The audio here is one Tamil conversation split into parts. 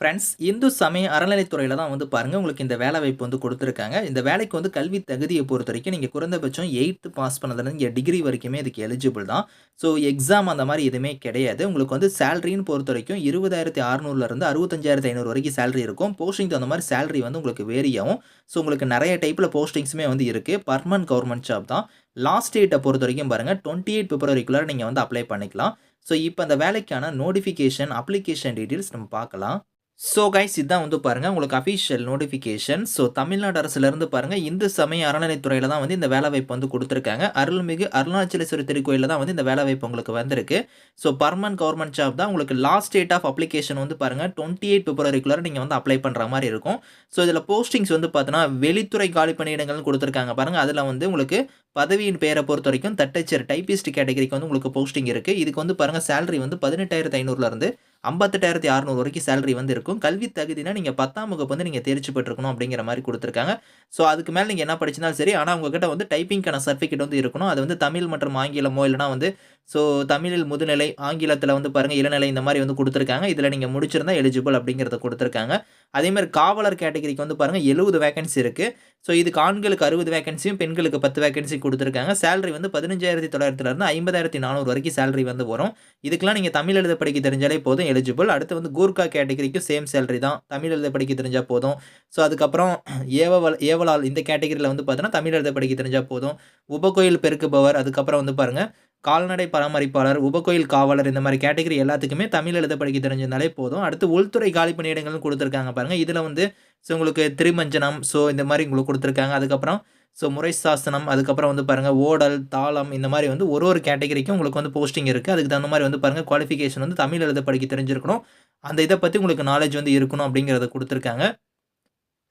ஃப்ரெண்ட்ஸ் இந்து சமய அறநிலைத்துறையில் தான் வந்து பாருங்க உங்களுக்கு இந்த வேலை வாய்ப்பு வந்து கொடுத்துருக்காங்க. இந்த வேலைக்கு வந்து கல்வி தகுதியை பொறுத்த வரைக்கும் நீங்கள் குறைந்தபட்சம் எயித்து பாஸ் பண்ணதுலேருந்து இங்கே டிகிரி வரைக்குமே இதுக்கு எலிஜிபிள் தான். ஸோ எக்ஸாம் அந்த மாதிரி எதுவுமே கிடையாது. உங்களுக்கு வந்து சேலரின்னு பொறுத்த வரைக்கும் இருபதாயிரத்தி அறநூறுலேருந்து அறுபத்தஞ்சாயிரத்தி ஐநூறு வரைக்கும் சேலரி இருக்கும். போஸ்டிங் தகுந்த மாதிரி சேலரி வந்து உங்களுக்கு வேரியாகும் ஸோ உங்களுக்கு நிறைய டைப்பில் போஸ்டிங்ஸுமே வந்து இருக்குது பர்மனன்ட் கவர்மெண்ட் ஜாப் தான். லாஸ்ட் டேட்டை பொறுத்த வரைக்கும் பாருங்கள் டுவெண்ட்டி எயிட் பிப்ரவரிக்குள்ளே நீங்கள் வந்து அப்ளை பண்ணிக்கலாம். ஸோ இப்போ அந்த வேலைக்கான நோட்டிஃபிகேஷன் அப்ளிகேஷன் டீட்டெயில்ஸ் நம்ம பார்க்கலாம். ஸோ கைஸ் இதான் வந்து பாருங்கள் உங்களுக்கு அஃபிஷியல் நோட்டிஃபிகேஷன் ஸோ தமிழ்நாடு அரசுலேருந்து பாருங்கள் இந்து சமய அறநிலைத்துறையில் தான் வந்து இந்த வேலைவாய்ப்பு வந்து கொடுத்துருக்காங்க. அருள்மிகு அருணாச்சலேஸ்வரி திருக்கோயிலில் தான் வந்து இந்த வேலைவாய்ப்பு உங்களுக்கு வந்திருக்கு. ஸோ பர்மனன்ட் கவர்மெண்ட் ஜாப் தான் உங்களுக்கு லாஸ்ட் டேட் ஆஃப் அப்ளிகேஷன் வந்து பாருங்கள் டுவெண்ட்டி எயிட் பிப்ரவரிக்குள்ளே நீங்கள் வந்து அப்ளை பண்ணுற மாதிரி இருக்கும். ஸோ இதில் போஸ்டிங்ஸ் வந்து பார்த்தீங்கன்னா வெளித்துறை காலி பணியிடங்கள்னு கொடுத்துருக்காங்க பாருங்கள் அதில் வந்து உங்களுக்கு பதவியின் பெயரை பொறுத்த வரைக்கும் தட்டச்சர் டைபிஸ்ட் கேட்டகரிக்கு வந்து உங்களுக்கு போஸ்டிங் இருக்குது இதுக்கு வந்து பாருங்கள் சேலரி வந்து பதினெட்டாயிரத்து ஐநூறுலேருந்து ஐம்பத்தெட்டாயிரத்தி அறநூறு வரைக்கும் சேலரி வந்து இருக்கும் கல்வி தகுதினா நீங்கள் பத்தாம் வகுப்பு வந்து நீங்கள் தேர்ச்சி பெற்றிருக்கணும் அப்படிங்கிற மாதிரி கொடுத்துருக்காங்க. ஸோ அதுக்கு மேலே நீங்கள் என்ன படிச்சிருந்தாலும் சரி ஆனால் உங்ககிட்ட வந்து டைப்பிங்கான சர்டிஃபிகேட் வந்து இருக்கணும். அது வந்து தமிழ் மற்றும் ஆங்கிலமோ இல்லைனா வந்து ஸோ தமிழில் முதுநிலை ஆங்கிலத்தில் வந்து பாருங்கள் இளநிலை இந்த மாதிரி வந்து கொடுத்துருக்காங்க. இதில் நீங்கள் முடிச்சிருந்தா எலிஜிபிள் அப்படிங்கிறத கொடுத்துருக்காங்க. அதேமாதிரி காவலர் கேட்டகரிக்கு வந்து பாருங்கள் எழுபது வேகன்சி இருக்குது ஸோ இதுக்கு ஆண்களுக்கு அறுபது வேகன்சியும் பெண்களுக்கு பத்து வேகன்சி கொடுத்துருக்காங்க. சேலரி வந்து பதினஞ்சாயிரத்தி தொள்ளாயிரத்துலேருந்து ஐம்பதாயிரத்தி நானூறு வரைக்கும் சேலரி வந்து வரும். இதுக்கெலாம் நீங்கள் தமிழ் எழுத படிக்க தெரிஞ்சாலே போதும் எலிஜிபிள் அடுத்து வந்து கூர்கா கேட்டகரிக்கும் சேம் சேலரி தான். தமிழ் எழுத படிக்க தெரிஞ்சால் போதும். ஸோ அதுக்கப்புறம் ஏவல் ஏவலால் இந்த கேட்டகரியில் வந்து பார்த்தோன்னா தமிழ் எழுத படிக்க தெரிஞ்சால் போதும். உபகோயில் பெருக்குபவர் அதுக்கப்புறம் வந்து பாருங்கள் கால்நடை பராமரிப்பாளர் உபகோயில் காவலர் இந்த மாதிரி கேட்டகரி எல்லாத்துக்குமே தமிழ் எழுத படிக்க தெரிஞ்சிருந்தாலே போதும். அடுத்து உள்துறை காலி பணியிடங்கள்னு கொடுத்துருக்காங்க பாருங்கள் இதில் வந்து ஸோ உங்களுக்கு திருமஞ்சனம் ஸோ இந்த மாதிரி உங்களுக்கு கொடுத்துருக்காங்க. அதுக்கப்புறம் ஸோ முறை சாசனம் அதுக்கப்புறம் வந்து பாருங்கள் ஓடல் தாளம் இந்த மாதிரி வந்து ஒரு ஒரு கேட்டகரிக்கும் உங்களுக்கு வந்து போஸ்டிங் இருக்குது அதுக்கு தகுந்த மாதிரி வந்து பாருங்கள் குவாலிஃபிகேஷன் வந்து தமிழ் எழுத படிக்க தெரிஞ்சிருக்கணும். அந்த இதை பற்றி உங்களுக்கு நாலேஜ் வந்து இருக்கணும் அப்படிங்கிறத கொடுத்துருக்காங்க.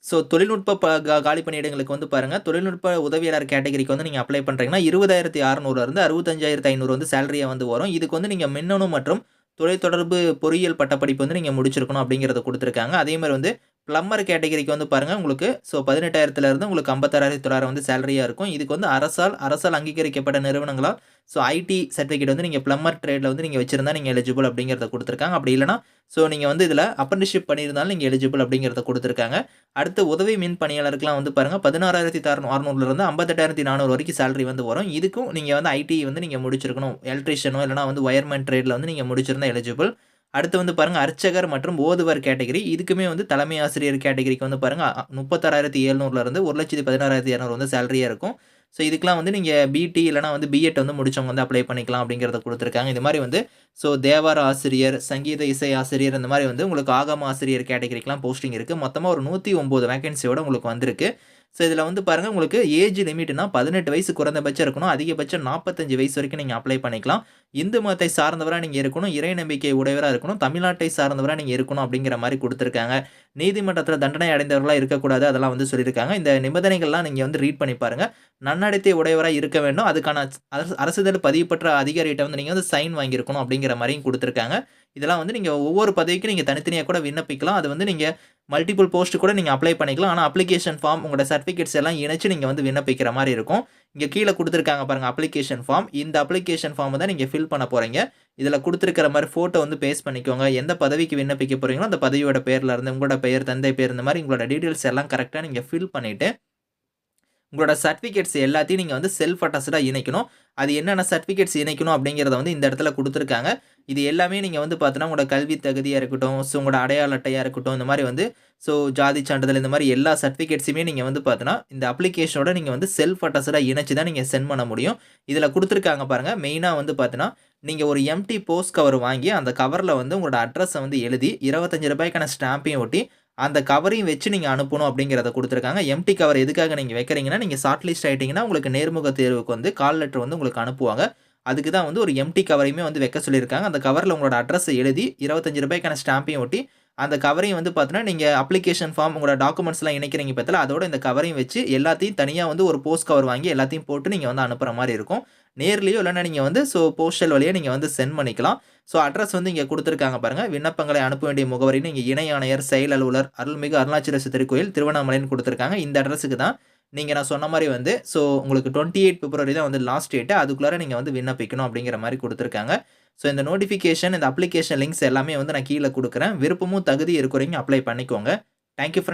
ஸோ தொழில்நுட்ப ப காலி பணியிடங்களுக்கு வந்து பாருங்கள் தொழில்நுட்ப உதவியாளர் கேட்டகரிக்கு வந்து நீங்கள் அப்ளை பண்ணுறீங்கன்னா இருபதாயிரத்தி அறநூறுலேருந்து அறுபத்தஞ்சாயிரத்தி ஐநூறு வந்து சேலரியாக வந்து வரும். இதுக்கு வந்து நீங்கள் மின்னணு மற்றும் தொலைத்தொடர்பு பொறியியல் பட்டப்படிப்பு வந்து நீங்கள் முடிச்சிருக்கணும் அப்படிங்கிறத கொடுத்துருக்காங்க. அதே மாதிரி வந்து ப்ளம்பர் கேட்டகரிக்கு வந்து பாருங்கள் உங்களுக்கு ஸோ பதினெட்டாயிரத்துலேருந்து உங்களுக்கு ஐம்பத்தாறாயிரத்தி தொள்ளாயிரம் வந்து சேலரியாக இருக்கும். இதுக்கு வந்து அரசால் அரசால் அங்கீகரிக்கப்பட்ட நிறுவனங்களால் ஸோ ஐடி சர்டிஃபிகேட் வந்து நீங்கள் பிளம்மர் ட்ரேடில் வந்து நீங்கள் வச்சிருந்தா நீங்கள் எலிஜிபிள் அப்படிங்கிறத கொடுத்துருக்காங்க. அப்படி இல்லைனா ஸோ நீங்கள் வந்து இதில் அப்ரண்டிஷிப் பண்ணியிருந்தாலும் நீங்கள் எலிஜிபிள் அப்படிங்கிறத கொடுத்துருக்காங்க. அடுத்து உதவி மின் பணியாளருக்குலாம் வந்து பாருங்கள் பதினாறாயிரத்தி தரணும் அறநூறுலேருந்து ஐம்பத்தெட்டாயிரத்தி நானூறு வரைக்கும் சேலரி வந்து வரும். இதுக்கும் நீங்கள் வந்து ஐடி வந்து நீங்கள் முடிச்சிருக்கணும். எலக்ட்ரிஷியனோ இல்லைனா வந்து ஒயர்மேன் ட்ரேடில் வந்து நீங்கள் முடிச்சிருந்தா எலிஜிபிள் அடுத்து வந்து பாருங்கள் அர்ச்சகர் மற்றும் ஓதுவர் கேட்டகரி. இதுக்குமே வந்து தலைமை ஆசிரியர் கேட்டகரிக்கு வந்து பாருங்கள் முப்பத்தாறாயிரத்தி எழுநூறுலேருந்து ஒரு லட்சத்தி பதினாறாயிரத்தி இரநூறு வந்து சேலரியாக இருக்கும். ஸோ இதுக்கெலாம் வந்து நீங்கள் பிடி இல்லைனா வந்து பிஎட் வந்து முடிச்சவங்க வந்து அப்ளை பண்ணிக்கலாம் அப்படிங்கிறத கொடுத்துருக்காங்க. இது மாதிரி வந்து ஸோ தேவார ஆசிரியர் சங்கீத இசை ஆசிரியர் இந்த மாதிரி வந்து உங்களுக்கு ஆகம ஆசிரியர் கேட்டகரிக்கெலாம் போஸ்டிங் இருக்குது மொத்தமாக ஒரு நூற்றி ஒம்பது வேகன்சியோட உங்களுக்கு வந்திருக்கு. ஸோ இதில் வந்து பாருங்கள் உங்களுக்கு ஏஜ் லிமிட்னா பதினெட்டு வயசு குறைந்தபட்சம் இருக்கணும். அதிகபட்சம் நாற்பத்தஞ்சு வயசு வரைக்கும் நீங்கள் அப்ளை பண்ணிக்கலாம். இந்து மதத்தை சார்ந்தவராக நீங்கள் இருக்கணும். இறை நம்பிக்கை உடையவராக இருக்கணும். தமிழ்நாட்டை சார்ந்தவராக நீங்கள் இருக்கணும் அப்படிங்கிற மாதிரி கொடுத்துருக்காங்க. நீதிமன்றத்தில் தண்டனை அடைந்தவர்களாக இருக்கக்கூடாது அதெல்லாம் வந்து சொல்லியிருக்காங்க. இந்த நிபந்தனைகள்லாம் நீங்கள் வந்து ரீட் பண்ணி பாருங்கள் நன்னடத்தை உடையவராக இருக்க வேண்டும். அதுக்கான அரசு அரசுதல் பதிவு பெற்ற அதிகாரிகிட்ட வந்து நீங்கள் வந்து சைன் வாங்கியிருக்கணும் அப்படிங்கிற மாதிரியும் கொடுத்துருக்காங்க. இதெல்லாம் வந்து நீங்கள் ஒவ்வொரு பதவிக்கும் நீங்கள் தனித்தனியாக கூட விண்ணப்பிக்கலாம். அது வந்து நீங்கள் மல்டிபிள் போஸ்ட் கூட நீங்கள் அப்ளை பண்ணிக்கலாம். ஆனால் அப்ளிகேஷன் ஃபார்ம் உங்களோட சர்டிஃபிகேட்ஸ் எல்லாம் இணைச்சு நீங்கள் வந்து விண்ணப்பிக்கிற மாதிரி இருக்கும். இங்கே கீழே கொடுத்துருக்காங்க பாருங்கள் அப்ளிகேஷன் ஃபார்ம் இந்த அப்ளிகேஷன் ஃபார்மை தான் நீங்கள் ஃபில் பண்ண போகிறீங்க இதில் கொடுத்துருக்கிற மாதிரி ஃபோட்டோ வந்து பேஸ்ட் பண்ணிக்கோங்க. எந்த பதவிக்கு விண்ணப்பிக்க போகிறீங்களோ அந்த பதவியோட பேரில் இருந்து உங்களோட பெயர் தந்தை பேர் இந்த மாதிரி உங்களோட டீட்டெயில்ஸ் எல்லாம் கரெக்டாக நீங்கள் ஃபில் பண்ணிவிட்டு உங்களோட சர்டிஃபிகேட்ஸ் எல்லாத்தையும் நீங்கள் வந்து செல்ஃப் அட்டஸ்டாக இணைக்கணும். அது என்னென்ன சர்டிஃபிகேட்ஸ் இணைக்கணும் அப்படிங்கிறத வந்து இந்த இடத்துல கொடுத்துருக்காங்க. இது எல்லாமே நீங்கள் வந்து பார்த்தோன்னா உங்களோட கல்வி தகுதியாக இருக்கட்டும் ஸோ உங்களோட அடையாள அட்டையாக இருக்கட்டும் இந்த மாதிரி வந்து ஸோ ஜாதி சான்றிதழ் இந்த மாதிரி எல்லா சர்டிஃபிகேட்ஸுமே நீங்கள் வந்து பார்த்தோன்னா இந்த அப்ளிகேஷனோட நீங்கள் வந்து செல்ஃப் அட்டஸ்டாக இணைச்சி தான் நீங்கள் சென்ட் பண்ண முடியும். இதில் கொடுத்துருக்காங்க பாருங்கள் மெயினாக வந்து பார்த்தோன்னா நீங்கள் ஒரு எம்டி போஸ்ட் கவர் வாங்கி அந்த கவரில் வந்து உங்களோட அட்ரஸை வந்து எழுதி இருபத்தஞ்சு ரூபாய்க்கான ஸ்டாம்பையும் ஒட்டி அந்த கவரையும் வச்சு நீங்கள் அனுப்பணும் அப்படிங்கிறத கொடுத்துருக்காங்க. எம்டி கவர் எதுக்காக நீங்கள் வைக்கிறீங்கன்னா நீங்கள் ஷார்ட் லிஸ்ட் ஆகிட்டிங்கன்னா உங்களுக்கு நேர்முக தேர்வுக்கு வந்து கால் லெட்டர் வந்து உங்களுக்கு அனுப்புவாங்க. அதுக்கு தான் வந்து ஒரு எம்டி கவரையுமே வந்து வைக்க சொல்லியிருக்காங்க. அந்த கவரில் உங்களோட அட்ரஸை எழுதி இருபத்தஞ்சு ரூபாய்க்கான ஸ்டாம்பையும் ஒட்டி அந்த கவரையும் வந்து பார்த்தீங்கன்னா நீங்கள் அப்ளிகேஷன் ஃபார்ம் உங்களோட டாக்குமெண்ட்ஸ்லாம் இணைக்கிறீங்க பார்த்தல அதோட இந்த கவரையும் வச்சு எல்லாத்தையும் தனியாக வந்து ஒரு போஸ்ட் கவர் வாங்கி எல்லாத்தையும் போட்டு நீங்கள் வந்து அனுப்புகிற மாதிரி இருக்கும். நேர்லேயோ இல்லைன்னா நீங்கள் வந்து ஸோ போஸ்டல் வழியாக நீங்கள் வந்து சென்ட் பண்ணிக்கலாம். ஸோ அட்ரஸ் வந்து இங்கே கொடுத்துருக்காங்க பாருங்கள் விண்ணப்பங்களை அனுப்ப வேண்டிய முகவரின்னு இங்கே இணை ஆணையர் செயல் அலுவலர் அருள்மிகு அருணாச்சலேஸ்வரர் திருக்கோயில் திருவண்ணாமலைன்னு கொடுத்துருக்காங்க. இந்த அட்ரஸுக்கு தான் நீங்கள் நான் சொன்ன மாதிரி வந்து ஸோ உங்களுக்கு 28 பிப்ரவரி தான் வந்து லாஸ்ட் டேட்டு அதுக்குள்ளார நீங்கள் வந்து விண்ணப்பிக்கணும் அப்படிங்கிற மாதிரி கொடுத்துருக்காங்க. ஸோ இந்த நோட்டிஃபிகேஷன், இந்த அப்ளிகேஷன் லிங்க்ஸ் எல்லாமே வந்து நான் கீழே கொடுக்குறேன். விருப்பமும், தகுதி இருக்கிறவைங்க அப்ளை பண்ணிக்கோங்க. Thank you